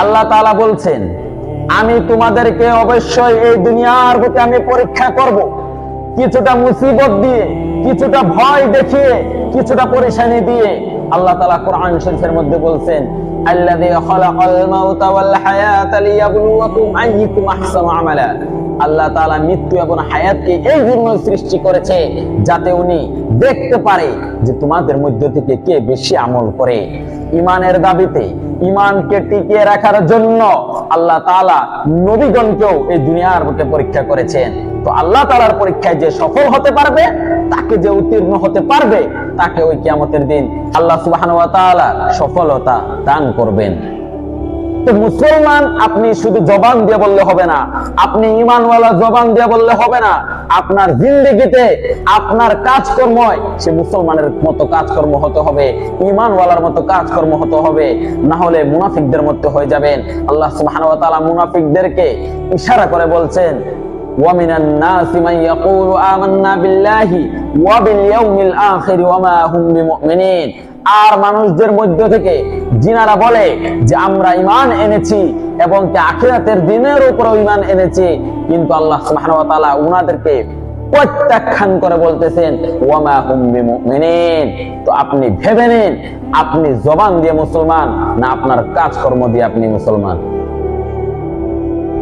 আল্লাহ তালা বলছেন, আমি তোমাদেরকে অবশ্যই এই দুনিয়ার বুকে আমি পরীক্ষা করব। কিছুটা মুসিবত দিয়ে, কিছুটা ভয় দেখিয়ে, কিছুটা পরেশানি দিয়ে। আল্লাহ তালা কোরআন শরীফের মধ্যে বলছেন, আল্লাযী আল্লাহ তালা মৃত্যু এবং হায়াতকে এই জন্য সৃষ্টি করেছে যাতে উনি দেখতে পারে যে তোমাদের মধ্য থেকে কে বেশি আমল করে। ইমানের দাবিতে ইমানকে টিকিয়ে রাখার জন্য আল্লাহ তাআলা নবীগণকেও এই দুনিয়ার বুকে পরীক্ষা করেছেন। তো আল্লাহ তাআলার পরীক্ষায় যে সফল হতে পারবে, তাকে যে উত্তীর্ণ হতে পারবে, তাকে ওই কিয়ামতের দিন আল্লাহ তাআলা সফলতা দান করবেন। তো মুসলমান, আপনি শুধু জবান দিয়ে বললে হবে না। আপনি ইমানওয়ালা জবান দিয়ে বললে হবে না। আপনার জিন্দগিতে, আপনার কাজকর্ম সে মুসলমানের মতো কাজকর্ম হতে হবে, ইমানওয়ালার মতো কাজকর্ম হতে হবে। না হলে মুনাফিকদের মধ্যে হয়ে যাবেন। আল্লাহ সুবহানাহু মুনাফিকদেরকে ইশারা করে বলছেন ومن الناس من يقول آمنا بالله وباليوم الآخر وما هم بمؤمنين আর মানুষদের মধ্য থেকে জিনারা বলে যে আমরা ইমান এনেছি এবং কি আখিরাতের দিনের উপরও ইমান এনেছি কিন্তু আল্লাহ সুবহানাহু ওয়া তাআলা উনাদেরকে প্রত্যাখ্যান করে বলতেছেন ওয়ামা হুম বিমুমিনিন তো আপনি ভেবে নিন আপনি জবান দিয়ে মুসলমান না আপনার কাজকর্ম দিয়ে আপনি মুসলমান